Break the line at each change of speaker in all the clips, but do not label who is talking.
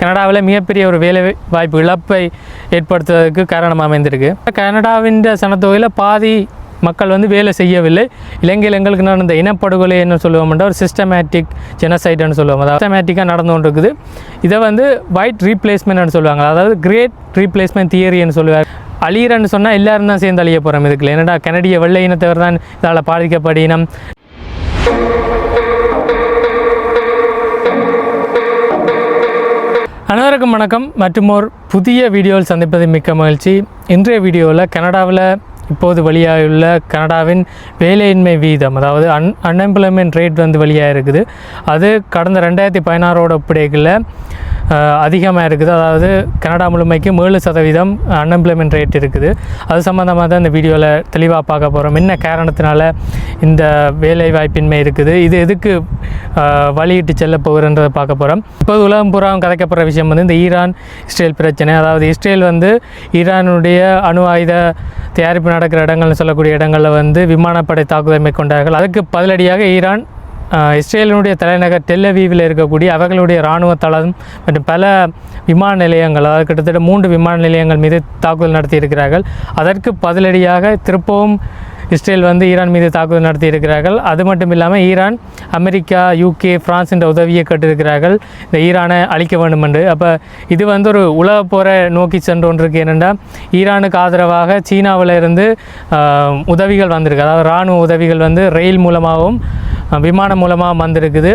கனடாவில் மிகப்பெரிய ஒரு வேலை வாய்ப்பு இழப்பை ஏற்படுத்துவதற்கு காரணம் அமைந்திருக்கு. கனடாவின் சனத்தொகையில் பாதி மக்கள் வந்து வேலை செய்யவில்லை. இலங்கையில் எங்களுக்கு நடந்த இனப்படுகொலை என்ன சொல்லுவோம்னா ஒரு சிஸ்டமேட்டிக் ஜெனசைடுன்னு சொல்லுவோம். அதாவது சிஸ்டமேட்டிக்காக நடந்து கொண்டு இருக்குது இதை வந்து ஒயிட் ரீப்ளேஸ்மெண்ட்னு சொல்லுவாங்க. அதாவது கிரேட் ரீப்ளேஸ்மெண்ட் தியரின்னு சொல்லுவாங்க. அழியிறன்னு சொன்னால் எல்லாரும் தான் சேர்ந்து அழிய போகிறோம் இதுக்குள்ள என்னடா கனடிய வெள்ளை இனத்தவர் தான் இதால் பாதிக்கப்படினம் அனைவருக்கும் வணக்கம். மற்றும் ஒரு புதிய வீடியோவில் சந்திப்பது மிக்க மகிழ்ச்சி. இன்றைய வீடியோவில் கனடாவில் இப்போது வெளியாகியுள்ள கனடாவின் வேலையின்மை வீதம் அதாவது அன் அன்எம்ப்ளாய்மெண்ட் ரேட் வந்து வெளியாக இருக்குது அது கடந்த ரெண்டாயிரத்தி பதினாறோட ஒப்படைகளில் அதிகமாக இருக்குது. அதாவது கனடா முழுமைக்கும் ஏழு சதவீதம் அன்எம்ப்ளாய்மெண்ட் ரேட் இருக்குது. அது சம்மந்தமாக தான் இந்த வீடியோவில் தெளிவாக பார்க்க போகிறோம் என்ன காரணத்தினால இந்த வேலை வாய்ப்பின்மை இருக்குது? இது எதுக்கு வழியிட்டு செல்ல போகிறன்றதை பார்க்க போகிறோம் இப்போது உலகம் புறாவும் கதைக்கப்படுற விஷயம் வந்து இந்த ஈரான் இஸ்ரேல் பிரச்சனை. அதாவது இஸ்ரேல் வந்து ஈரானுடைய அணு ஆயுத தயாரிப்பு நடக்கிற இடங்கள்னு சொல்லக்கூடிய இடங்களில் வந்து விமானப்படை தாக்குதல் மேற்கொண்டார்கள். அதுக்கு பதிலடியாக ஈரான் இஸ்ரேலினுடைய தலைநகர் டெல்லவீவில் இருக்கக்கூடிய அவர்களுடைய இராணுவ தளம் மற்றும் பல விமான நிலையங்கள் அதாவது கிட்டத்தட்ட மூன்று விமான நிலையங்கள் மீது தாக்குதல் நடத்தியிருக்கிறார்கள். அதற்கு பதிலடியாக திருப்பவும் இஸ்ரேல் வந்து ஈரான் மீது தாக்குதல் நடத்தியிருக்கிறார்கள். அது மட்டும் இல்லாமல் ஈரான் அமெரிக்கா யூகே பிரான்ஸ் என்ற உதவியை கேட்டிருக்கிறார்கள். இந்த ஈரானை அழிக்க வேண்டும் என்று. அப்போ இது வந்து ஒரு உலக போரை நோக்கி சென்று கொண்டிருக்கு என்னென்னா ஈரானுக்கு ஆதரவாக சீனாவில் இருந்து உதவிகள் வந்திருக்கு. அதாவது இராணுவ உதவிகள் வந்து ரயில் மூலமாகவும் விமானம் மூலமாக வந்திருக்குது.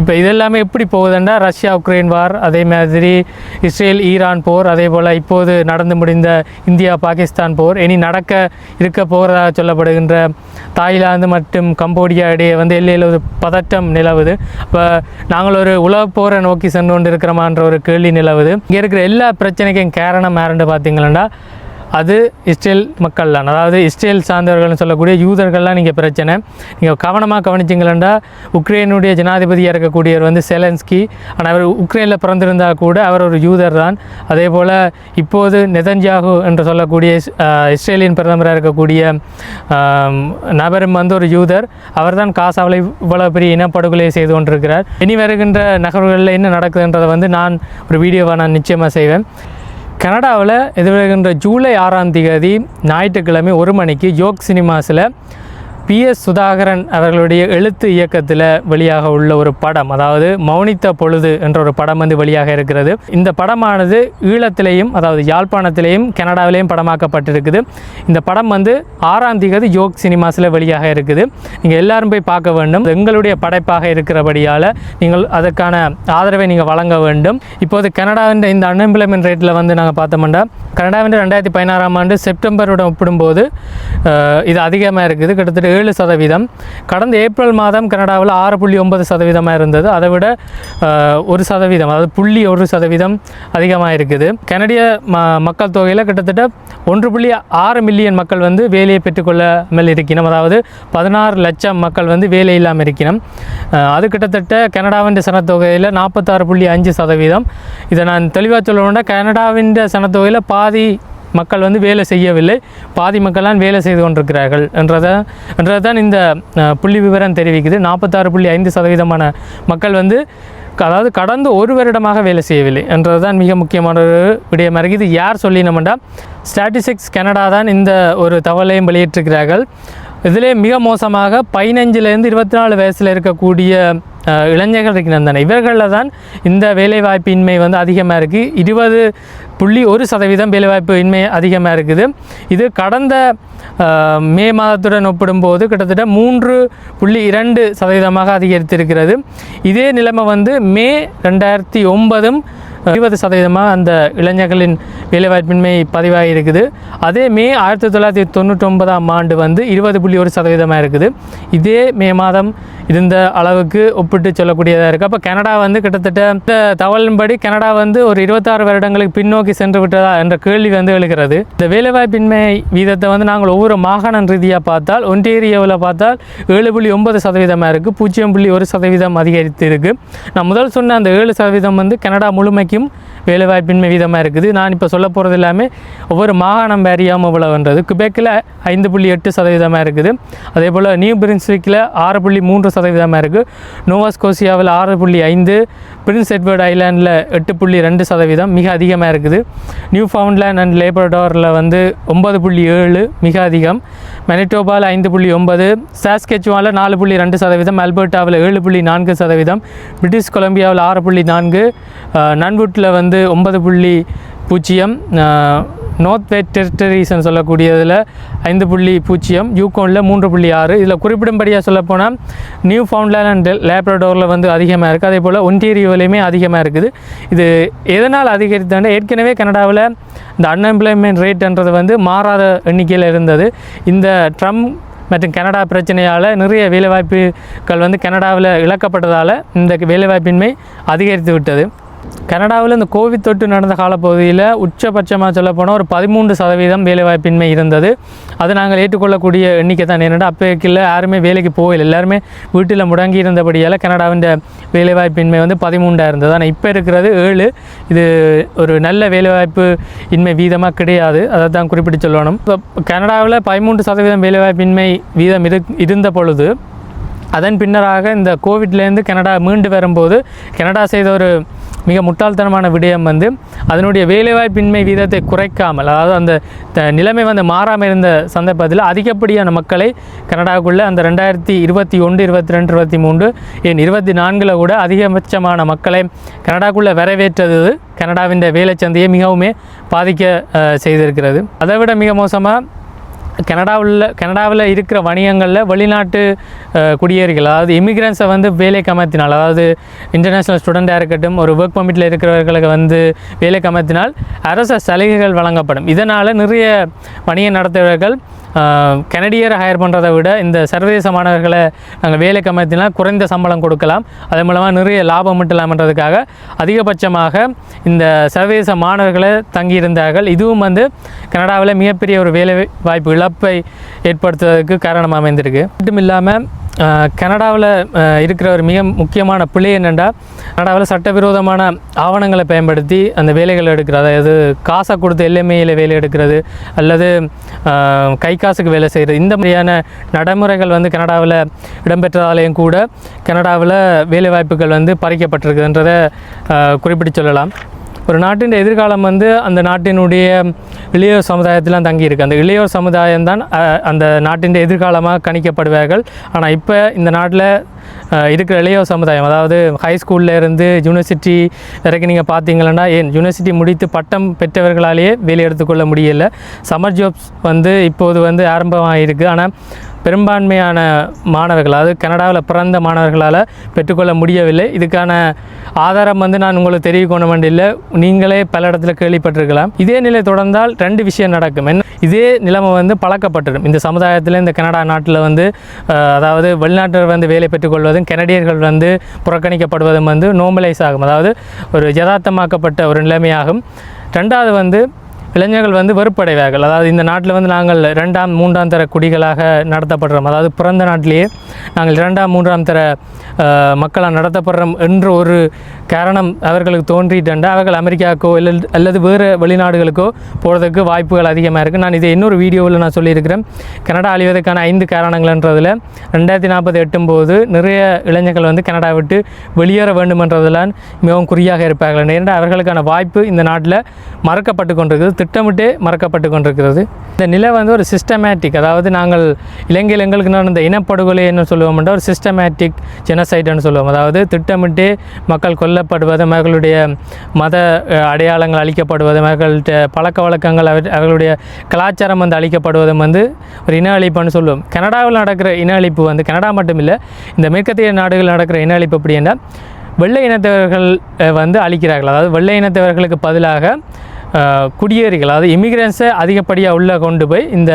இப்போ இதெல்லாமே எப்படி போகுதுன்னா ரஷ்யா உக்ரைன் வார் அதே மாதிரி இஸ்ரேல் ஈரான் போர் அதே போல் இப்போது நடந்து முடிந்த இந்தியா பாகிஸ்தான் போர் இனி நடக்க இருக்க போகிறதாக சொல்லப்படுகின்ற தாய்லாந்து மற்றும் கம்போடியா இடையே வந்து எல்லையில் ஒரு பதட்டம் நிலவுது. இப்போ நாங்கள் ஒரு உலக போரை நோக்கி சென்று கொண்டு இருக்கிறோமான்ற ஒரு கேள்வி நிலவுது. இங்கே இருக்கிற எல்லா பிரச்சனைக்கும் காரணம் யாருன்னு பார்த்தீங்கன்னா அது இஸ்ரேல் மக்கள் தான் அதாவது இஸ்ரேல் சார்ந்தவர்கள்னு சொல்லக்கூடிய யூதர்கள்லாம் நீங்கள் பிரச்சனை. நீங்கள் கவனமாக கவனிச்சிங்களா உக்ரைனுடைய ஜனாதிபதியாக இருக்கக்கூடியவர் வந்து செலன்ஸ்கி. ஆனால் அவர் உக்ரைனில் பிறந்திருந்தால் கூட அவர் ஒரு யூதர் தான் அதே போல் இப்போது நெதன்ஜாகு என்று சொல்லக்கூடிய இஸ்ரேலின் பிரதமராக இருக்கக்கூடிய நபரும் வந்து ஒரு யூதர். அவர் தான் காசாவில் இவ்வளோ பெரிய இனப்படுகொலை செய்து கொண்டிருக்கிறார். இனி வருகின்ற நகர்வுகளில் என்ன நடக்குதுன்றதை வந்து நான் ஒரு வீடியோவை நான் நிச்சயமாக செய்வேன். கனடாவில் எதிர்வருகின்ற ஜூலை ஆறாம் தேதி ஞாயிற்றுக்கிழமை ஒரு மணிக்கு யோக் சினிமாஸில் பி எஸ் சுதாகரன் அவர்களுடைய எழுத்து இயக்கத்தில் வெளியாக உள்ள ஒரு படம் அதாவது மௌனித்த பொழுது என்ற ஒரு படம் வந்து வெளியாக இருக்கிறது. இந்த படமானது ஈழத்திலேயும் அதாவது யாழ்ப்பாணத்திலேயும் கனடாவிலேயும் படமாக்கப்பட்டிருக்குது. இந்த படம் வந்து ஆறாம் தேதி யோக் சினிமாஸில் வெளியாக இருக்குது. நீங்கள் எல்லாரும் போய் பார்க்க வேண்டும். எங்களுடைய படைப்பாக இருக்கிறபடியால் நீங்கள் அதற்கான ஆதரவை நீங்கள் வழங்க வேண்டும். இப்போது கனடாவின் இந்த அன்எம்ப்ளாய்மெண்ட் ரேட்டில் வந்து நாங்கள் பார்த்தோம்னா கனடாவின் ரெண்டாயிரத்தி பதினாறாம் ஆண்டு செப்டம்பருடன் ஒப்பிடும்போது இது அதிகமாக இருக்குது. கிட்டத்தட்ட ஏழு சதவீதம். கடந்த ஏப்ரல் மாதம் கனடாவில் ஆறு புள்ளி ஒன்பது சதவீதமாக இருந்தது. அதை விட ஒரு சதவீதம் அதாவது புள்ளி ஒரு சதவீதம் அதிகமாக இருக்குது. கனடிய ம மக்கள் தொகையில் கிட்டத்தட்ட ஒன்று புள்ளி ஆறு மில்லியன் மக்கள் வந்து வேலையை பெற்றுக்கொள்ளாமல் இருக்கணும் அதாவது பதினாறு லட்சம் மக்கள் வந்து வேலை இல்லாமல் இருக்கணும் அது கிட்டத்தட்ட கனடாவின் சனத்தொகையில் நாற்பத்தாறு புள்ளி அஞ்சு சதவீதம். இதை நான் தெளிவாக சொல்லணும்னா கனடாவின் சனத்தொகையில் பாதி மக்கள் வந்து வேலை செய்யவில்லை. பாதி மக்கள்லாம் வேலை செய்து கொண்டிருக்கிறார்கள் என்றதை என்றதான் இந்த புள்ளி விவரம் தெரிவிக்குது. நாற்பத்தாறு புள்ளி ஐந்து சதவீதமான மக்கள் வந்து அதாவது கடந்த ஒரு வருடமாக வேலை செய்யவில்லை என்றதுதான் மிக முக்கியமான ஒரு விடயமாக இருக்குது யார் சொல்லினோம்னா ஸ்டாட்டிஸ்டிக்ஸ் கனடா தான் இந்த ஒரு தகவலையும் வெளியிட்டிருக்கிறார்கள். இதிலே மிக மோசமாக பதினஞ்சுலேருந்து இருபத்தி நாலு வயசில் இருக்கக்கூடிய இளைஞர்கள் இருக்கிறாங்க இவர்களில் தான் இந்த வேலைவாய்ப்பின்மை வந்து அதிகமாக இருக்குது இருபது புள்ளி ஒரு சதவீதம் வேலைவாய்ப்பு இன்மை அதிகமாக இருக்குது. இது கடந்த மே மாதத்துடன் ஒப்பிடும்போது கிட்டத்தட்ட மூன்று புள்ளி இரண்டு சதவீதமாக அதிகரித்திருக்கிறது. இதே நிலைமை வந்து மே ரெண்டாயிரத்தி ஒன்பதும் இருபது சதவீதமாக அந்த இளைஞர்களின் வேலைவாய்ப்பின்மை பதிவாகி இருக்குது அதே மே ஆயிரத்தி தொள்ளாயிரத்தி தொண்ணூற்றி ஒன்பதாம் ஆண்டு வந்து இருபது புள்ளி ஒரு சதவீதமாக இருக்குது. இதே மே மாதம் இருந்த அளவுக்கு ஒப்பிட்டு சொல்லக்கூடியதாக இருக்குது அப்போ கனடா வந்து கிட்டத்தட்ட இந்த தகவலின்படி கனடா வந்து ஒரு இருபத்தாறு வருடங்களுக்கு பின்னோக்கி சென்று விட்டதா என்ற கேள்வி வந்து எழுகிறது. இந்த வேலைவாய்ப்பின்மை வீதத்தை வந்து நாங்கள் ஒவ்வொரு மாகாண ரீதியாக பார்த்தால் ஒன்டேரியோவில் பார்த்தால் ஏழு புள்ளி ஒன்பது சதவீதமாக இருக்குது பூஜ்ஜியம் புள்ளி ஒரு சதவீதம் அதிகரித்து இருக்குது நான் முதல் சொன்ன அந்த ஏழு சதவீதம் வந்து கனடா таким வேலைவாய்ப்பின்மை வீதமாக இருக்குது. நான் இப்போ சொல்ல போகிறது எல்லாமே ஒவ்வொரு மாகாணம் வேறியாமல் இவ்வளவுன்றது குபேக்கில் ஐந்து புள்ளி எட்டு சதவீதமாக இருக்குது. அதே போல் நியூ பிரின்ஸ்விக்கில் ஆறு புள்ளி மூன்று சதவீதமாக இருக்குது நோவாஸ்கோசியாவில் ஆறு புள்ளி ஐந்து பிரின்ஸ் எட்வர்ட் ஐலாண்டில் எட்டு புள்ளி ரெண்டு சதவீதம் மிக அதிகமாக இருக்குது. நியூ ஃபவுண்ட்லேண்ட் அண்ட் லேபரடோரில் வந்து ஒன்பது புள்ளி ஏழு மிக அதிகம். மெனிட்டோபாவில் ஐந்து புள்ளி ஒன்பது சாஸ்கெச்சுவாவில் நாலு புள்ளி ரெண்டு சதவீதம் அல்பர்ட்டாவில் ஏழு புள்ளி நான்கு சதவீதம் பிரிட்டிஷ் கொலம்பியாவில் ஆறு புள்ளி நான்கு நன்வுட்டில் வந்து வந்து ஒன்பது புள்ளி பூஜ்ஜியம் நார்த் வெஸ்ட் டெரிட்டரிஸ்ன்னு சொல்லக்கூடியதில் ஐந்து புள்ளி பூஜ்ஜியம் யூகோனில் மூன்று புள்ளி ஆறு. இதில் குறிப்பிடும்படியாக சொல்லப்போனால் நியூ ஃபவுண்ட்லேண்ட் அண்ட் லேப்ரடோரில் வந்து அதிகமாக இருக்குது அதே போல் ஒன்டீரியோலையுமே அதிகமாக இருக்குது. இது எதனால் அதிகரித்தாண்டா ஏற்கனவே கனடாவில் இந்த அன்எம்ப்ளாய்மெண்ட் ரேட்ன்றது வந்து மாறாத எண்ணிக்கையில் இருந்தது. இந்த ட்ரம்ப் மற்றும் கனடா பிரச்சனையால் நிறைய வேலைவாய்ப்புகள் வந்து கனடாவில் இழக்கப்பட்டதால் இந்த வேலைவாய்ப்பின்மை அதிகரித்து விட்டது. கனடாவில் இந்த கோவிட் தொற்று நடந்த காலப்பகுதியில் உச்சபட்சமாக சொல்லப்போனால் ஒரு பதிமூன்று சதவீதம் வேலைவாய்ப்பின்மை இருந்தது. அது நாங்கள் ஏற்றுக்கொள்ளக்கூடிய எண்ணிக்கை தான். என்னென்னா அப்போக்கில் யாருமே வேலைக்கு போகல எல்லாருமே வீட்டில் முடங்கி இருந்தபடியால் கனடாவின் வேலைவாய்ப்பின்மை வந்து பதிமூண்டாக இருந்தது. ஆனால் இப்போ இருக்கிறது ஏழு. இது ஒரு நல்ல வேலைவாய்ப்பு இன்மை வீதமாக கிடையாது. அதை தான் குறிப்பிட்டு சொல்லணும். இப்போ கனடாவில் பதிமூன்று சதவீதம் வேலைவாய்ப்பின்மை வீதம் இரு இருந்த பொழுது அதன் பின்னராக இந்த கோவிட்லேருந்து கனடா மீண்டு வரும்போது கனடா செய்த ஒரு மிக முட்டாள்தனமான விடயம் வந்து அதனுடைய வேலைவாய்ப்பின்மை வீதத்தை குறைக்காமல் அதாவது அந்த த- நிலைமை வந்து மாறாமல் இருந்த சந்தர்ப்பத்தில் அதிகப்படியான மக்களை கனடாவுக்குள்ளே அந்த ரெண்டாயிரத்தி இருபத்தி ஒன்று இருபத்தி ரெண்டு இருபத்தி மூன்று என் இருபத்தி நான்கில் கூட அதிகபட்சமான மக்களை கனடாக்குள்ளே வரவேற்றது கனடாவின் வேலை சந்தையை மிகவுமே பாதிக்க செய்திருக்கிறது. அதை விட மிக மோசமாக கனடாவில் கனடாவில் இருக்கிற வணிகங்களில் வெளிநாட்டு குடியேறிகள் அதாவது இமிக்ரன்ஸை வந்து வேலை கமத்தினால் அதாவது இன்டர்நேஷ்னல் ஸ்டூடெண்ட்டாக இருக்கட்டும் ஒரு ஒர்க் பர்மிட்டில் இருக்கிறவர்களுக்கு வந்து வேலை கமர்த்தினால் அரச சலுகைகள் வழங்கப்படும். இதனால் நிறைய வணிக நடத்துவர்கள் கனடியரை ஹையர் பண்ணுறதை விட இந்த சர்வதேச மாணவர்களை நாங்கள் வேலைக்கு அமர்த்தினால் குறைந்த சம்பளம் கொடுக்கலாம். அதன் மூலமாக நிறைய லாபம் ஈட்டலாம்ன்றதுக்காக அதிகபட்சமாக இந்த சர்வதேச மாணவர்களை தங்கியிருந்தார்கள் இதுவும் வந்து கனடாவில் மிகப்பெரிய ஒரு வேலை வாய்ப்பு இழப்பை ஏற்படுத்துவதற்கு காரணமாக அமைந்திருக்கு. மட்டும் இல்லாமல் கனடாவில் இருக்கிற ஒரு மிக முக்கியமான பிழை என்னென்னா கனடாவில் சட்டவிரோதமான ஆவணங்களை பயன்படுத்தி அந்த வேலைகள் எடுக்கிறது. அதாவது காசை கொடுத்து எல்எம்ஐயில் வேலை எடுக்கிறது அல்லது கை காசுக்கு வேலை செய்கிறது. இந்த மாதிரியான நடைமுறைகள் வந்து கனடாவில் இடம்பெற்றதாலேயும் கூட கனடாவில் வேலைவாய்ப்புகள் வந்து பறிக்கப்பட்டிருக்குன்றதை குறிப்பிட்டு சொல்லலாம். ஒரு நாட்டின் எதிர்காலம் வந்து அந்த நாட்டினுடைய இளையோர் சமுதாயத்திலாம் தங்கியிருக்கு. அந்த இளையோர் சமுதாயம் தான் அந்த நாட்டின் எதிர்காலமாக கணிக்கப்படுவார்கள். ஆனால் இப்போ இந்த நாட்டில் இருக்கிற இளையோர் சமுதாயம் அதாவது ஹை ஸ்கூல்ல இருந்து யூனிவர்சிட்டி வரைக்கும் நீங்கள் பார்த்தீங்கன்னா ஏன் யூனிவர்சிட்டி முடித்து பட்டம் பெற்றவர்களாலேயே வேலை எடுத்துக்கொள்ள முடியல. சம்மர் ஜாப்ஸ் வந்து இப்போது வந்து ஆரம்பமாக இருக்குது ஆனால் பெரும்பான்மையான மாணவர்கள் அதாவது கனடாவில் பிறந்த மாணவர்களால் பெற்றுக்கொள்ள முடியவில்லை. இதுக்கான ஆதாரம் வந்து நான் உங்களுக்கு தெரிவிக்கணும் வேண்டியில்லை நீங்களே பல இடத்துல கேள்விப்பட்டிருக்கலாம். இதே நிலை தொடர்ந்தால் ரெண்டு விஷயம் நடக்கும். என்ன? இதே நிலைமை வந்து பழக்கப்பட்டுடும் இந்த சமுதாயத்தில் இந்த கனடா நாட்டில் வந்து அதாவது வெளிநாட்டினர் வந்து வேலை பெற்றுக்கொள்வதும் கனடியர்கள் வந்து புறக்கணிக்கப்படுவதும் வந்து நோமலைஸ் ஆகும். அதாவது ஒரு யதார்த்தமாக்கப்பட்ட ஒரு நிலைமையாகும். ரெண்டாவது வந்து இளைஞர்கள் வந்து வெறுப்படைவார்கள். அதாவது இந்த நாட்டில் வந்து நாங்கள் ரெண்டாம் மூன்றாம் தர குடிகளாக நடத்தப்படுறோம். அதாவது பிறந்த நாட்டிலேயே நாங்கள் இரண்டாம் மூன்றாம் தர மக்களால் நடத்தப்படுறோம் என்ற ஒரு காரணம் அவர்களுக்கு தோன்றிட்டா அவர்கள் அமெரிக்காவுக்கோ இல்லை அல்லது வேறு வெளிநாடுகளுக்கோ போகிறதுக்கு வாய்ப்புகள் அதிகமாக இருக்குது நான் இதை இன்னொரு வீடியோவில் நான் சொல்லியிருக்கிறேன். கனடா அழிவதற்கான ஐந்து காரணங்கள்ன்றதில் ரெண்டாயிரத்தி நாற்பது எட்டும்போது நிறைய இளைஞர்கள் வந்து கனடா விட்டு வெளியேற வேண்டுமென்றதெல்லாம் மிகவும் குறியாக இருப்பார்கள். ஏன்னா அவர்களுக்கான வாய்ப்பு இந்த நாட்டில் மறக்கப்பட்டு கொண்டிருக்கிறது. திட்டமிட்டே மறக்கப்பட்டு கொண்டிருக்கிறது இந்த நிலை வந்து ஒரு சிஸ்டமேட்டிக் அதாவது நாங்கள் இலங்கையில் எங்களுக்கு நடந்த இனப்படுகொலை என்ன சொல்லுவோம் ஒரு சிஸ்டமேட்டிக் ஜெனசைட்னு சொல்லுவோம். அதாவது திட்டமிட்டே மக்கள் கொல்லப்படுவதும் அவர்களுடைய மத அடையாளங்கள் அழிக்கப்படுவது அவர்கள்ட்ட பழக்க வழக்கங்கள் அவர் அவர்களுடைய கலாச்சாரம் வந்து அழிக்கப்படுவதும் வந்து ஒரு இன அழிப்புன்னு சொல்லுவோம். கனடாவில் நடக்கிற இன அழிப்பு வந்து கனடா மட்டும் இல்லை இந்த மேற்கத்திய நாடுகளில் நடக்கிற இன அழிப்பு அப்படின்னா வெள்ளை இனத்தவர்கள் வந்து அழிக்கிறார்கள். அதாவது வெள்ளை இனத்தவர்களுக்கு பதிலாக குடியேறிகள் அதாவது இமிக்ரன்ஸை அதிகப்படியாக உள்ளே கொண்டு போய் இந்த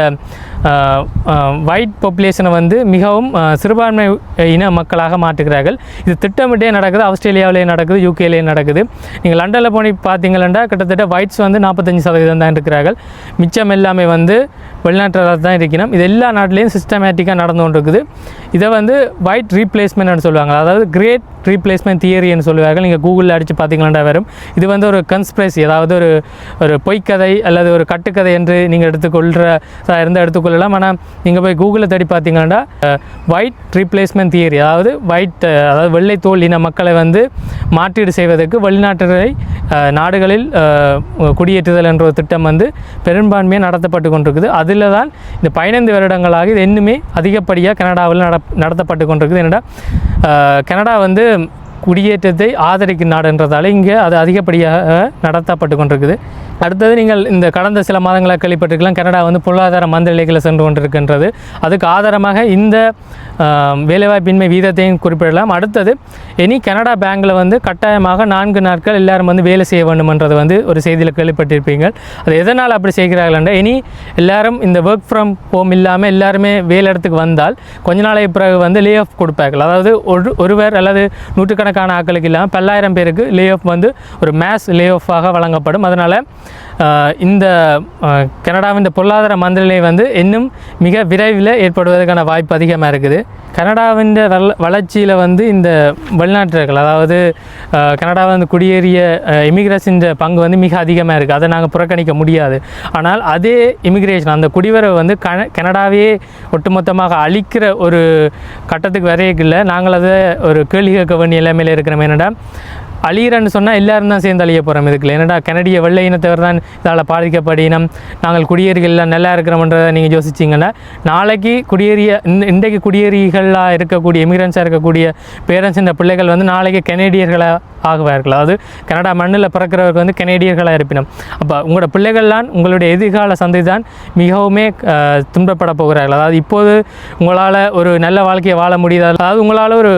ஒயிட் பாப்புலேஷனை வந்து மிகவும் சிறுபான்மை இன மக்களாக மாற்றுகிறார்கள். இது திட்டமிட்டே நடக்குது ஆஸ்திரேலியாவிலே நடக்குது யூகேலேயே நடக்குது. நீங்கள் லண்டனில் போய் பார்த்தீங்களா கிட்டத்தட்ட ஒயிட்ஸ் வந்து நாற்பத்தஞ்சு சதவீதம் தான் இருக்கிறார்கள். மிச்சம் எல்லாமே வந்து வெளிநாட்டில் தான் இருக்கணும் இது எல்லா நாட்டிலையும் சிஸ்டமேட்டிக்காக நடந்து கொண்டு இருக்குது இதை வந்து ஒயிட் ரீப்ளேஸ்மெண்ட்னு சொல்லுவாங்க. அதாவது கிரேட் ரீப்ளேஸ்மெண்ட் தியரின்னு சொல்லுவார்கள். நீங்கள் கூகுளில் அடித்து பார்த்தீங்கன்னா வரும் இது வந்து ஒரு கன்ஸ்பிரசி அதாவது ஒரு ஒரு பொய்க்கதை அல்லது ஒரு கட்டுக்கதை என்று நீங்கள் எடுத்துக்கொள்கிறதா இருந்தால் எடுத்துக்கொள்ளலாம் ஆனால் நீங்கள் போய் கூகுளில் தேடி பார்த்தீங்கன்னா ஒயிட் ரீப்ளேஸ்மெண்ட் தியரி அதாவது ஒயிட் அதாவது வெள்ளை தோல் இன மக்களை வந்து மாற்றீடு செய்வதற்கு வெளிநாட்டுகளை நாடுகளில் குடியேற்றுதல் என்ற ஒரு திட்டம் வந்து பெரும்பான்மையாக நடத்தப்பட்டு கொண்டிருக்குது. அதில் தான் இந்த பதினைந்து வருடங்களாக இது இன்னுமே அதிகப்படியாக கனடாவில் நட நடத்தப்பட்டு கொண்டிருக்குது. என்னடா கனடா வந்து குடியேற்றத்தை ஆதரிக்கும் நாடுன்றதால இங்கே அது அதிகப்படியாக நடத்தப்பட்டு கொண்டிருக்குது. அடுத்தது நீங்கள் இந்த கடந்த சில மாதங்களாக கேள்விப்பட்டிருக்கலாம் கனடா வந்து பொருளாதார மந்த நிலைகளை சென்று கொண்டிருக்கின்றது. அதுக்கு ஆதாரமாக இந்த வேலைவாய்ப்பின்மை வீதத்தையும் குறிப்பிடலாம். அடுத்தது இனி கனடா பேங்க்கில் வந்து கட்டாயமாக நான்கு நாட்கள் எல்லாரும் வந்து வேலை செய்ய வேண்டும்ன்றது வந்து ஒரு செய்தியில் கேள்விப்பட்டிருப்பீங்க அது எதனால் அப்படி செய்கிறார்கள் என்றால் இனி எல்லாரும் இந்த ஒர்க் ஃப்ரம் ஹோம் இல்லாமல் எல்லாருமே வேலை இடத்துக்கு வந்தால் கொஞ்ச நாளைக்கு பிறகு வந்து லே ஆஃப் கொடுப்பார்கள். அதாவது ஒரு ஒருவர் அல்லது நூற்றுக்கணக்கான ஆட்களுக்கு இல்லாமல் பல்லாயிரம் பேருக்கு லே ஆஃப் வந்து ஒரு மேஸ் லே ஆஃபாக வழங்கப்படும். அதனால் இந்த கனடாவின் பொருளாதார மந்தநிலை வந்து இன்னும் மிக விரைவில் ஏற்படுவதற்கான வாய்ப்பு அதிகமாக இருக்குது. கனடாவின் வள வளர்ச்சியில் வந்து இந்த வெளிநாட்டினர்கள் அதாவது கனடாவை கனடா வந்து குடியேறிய இமிகிரேஷன் பங்கு வந்து மிக அதிகமாக இருக்குது அதை நாங்கள் புறக்கணிக்க முடியாது. ஆனால் அதே இமிகிரேஷன் அந்த குடிவரவு வந்து கன கனடாவே ஒட்டுமொத்தமாக அழிக்கிற ஒரு கட்டத்துக்கு வரையில நாங்கள் அதை ஒரு கேள்வி கேட்க வேண்டிய நிலைமையில் இருக்கிறோம். என்னடா அழியிறன்னு சொன்னால் எல்லாரும் தான் சேர்ந்து அழிய போகிறோம் இதுக்குள்ள. என்னடா கனடிய வெள்ளை இனத்தவர் தான் இதால் பாதிக்கப்படினம் நாங்கள் குடியேறிகள்லாம் நல்லா இருக்கிறோம்ன்றதை நீங்கள் யோசிச்சிங்கன்னா நாளைக்கு குடியேறிய இன்றைக்கு குடியேறிகளாக இருக்கக்கூடிய எமிகிரன்ஸாக இருக்கக்கூடிய பேரண்ட்ஸ் இந்த பிள்ளைகள் வந்து நாளைக்கு கெனடியர்களாக ஆகுவார்கள்? அதாவது கனடா மண்ணில் பிறக்கிறவர்கள் வந்து கனேடியர்களாக இருப்பினும். அப்போ உங்களோட பிள்ளைகள்லாம் உங்களுடைய எதிர்கால சந்தை தான் மிகவுமே துன்பப்பட போகிறார்கள். அதாவது இப்போது உங்களால் ஒரு நல்ல வாழ்க்கையை வாழ முடியுது? அதாவது உங்களால் ஒரு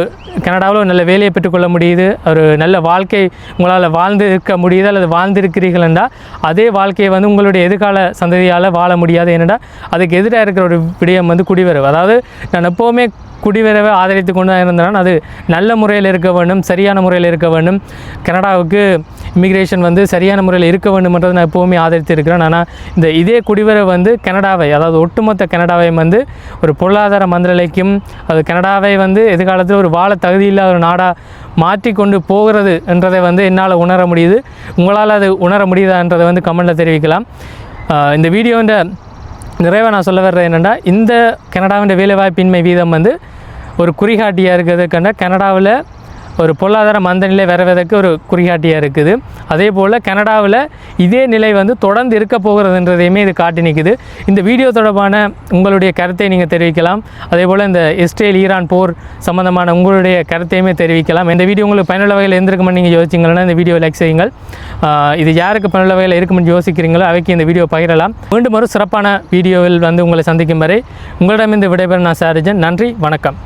கனடாவில் ஒரு நல்ல வேலையை பெற்றுக்கொள்ள முடியுது ஒரு நல்ல வாழ்க்கை உங்களால் வாழ்ந்து இருக்க முடியுது? அல்லது வாழ்ந்திருக்கிறீர்கள் என்றால் அதே வாழ்க்கையை வந்து உங்களுடைய எதிர்கால சந்ததியால் வாழ முடியாது. என்னடா அதுக்கு எதிராக இருக்கிற ஒரு விடயம் வந்து குடிவரவு. அதாவது நான் எப்போவுமே குடிவரவை ஆதரித்து கொண்டு தான் இருந்தேன். அது நல்ல முறையில் இருக்க வேண்டும் சரியான முறையில் இருக்க வேண்டும். கனடாவுக்கு இமிக்ரேஷன் வந்து சரியான முறையில் இருக்க வேண்டும்ன்றதை நான் எப்போவுமே ஆதரித்து இருக்கிறேன் ஆனால் இந்த இதே குடிவரவு வந்து கனடாவை அதாவது ஒட்டுமொத்த கனடாவை வந்து ஒரு பொருளாதார மந்தநிலைக்கும் அது கனடாவை வந்து எதிர்காலத்தில் ஒரு வாழ தகுதியில்லாத ஒரு நாடாக மாற்றிக்கொண்டு போகிறது என்றதை வந்து என்னால் உணர முடியுது. உங்களால் அது உணர முடியுதான்றதை வந்து கமெண்டில் தெரிவிக்கலாம். இந்த வீடியோன்ற நிறைவாக நான் சொல்ல வர்றது என்னென்னா இந்த கனடாவின் வேலைவாய்ப்பின்மை வீதம் வந்து ஒரு குறிகாட்டியாக இருக்கிறதுக்கான கனடாவில் ஒரு பொருளாதார மந்தநிலை வரவதற்கு ஒரு குறிகாட்டியாக இருக்குது. அதே போல் கனடாவில் இதே நிலை வந்து தொடர்ந்து இருக்க போகிறதுன்றதையுமே இது காட்டி நிற்குது இந்த வீடியோ தொடர்பான உங்களுடைய கருத்தை நீங்கள் தெரிவிக்கலாம். அதே போல் இந்த இஸ்ரேல் ஈரான் போர் சம்பந்தமான உங்களுடைய கருத்தையுமே தெரிவிக்கலாம். இந்த வீடியோ உங்களுக்கு பயனுள்ள வகையில் இருந்திருக்குமே நீங்கள் யோசிச்சிங்கன்னா இந்த வீடியோ லைக் செய்யுங்கள். இது யாருக்கு பயனுள்ள வகையில் இருக்கும்னு யோசிக்கிறீங்களோ அவைக்கு இந்த வீடியோ பகிரலாம். மீண்டும் ஒரு சிறப்பான வீடியோவில் வந்து உங்களை சந்திக்கும் வரை உங்களிடம் இந்த விடைபெற நான் சாரிஜன் நன்றி வணக்கம்.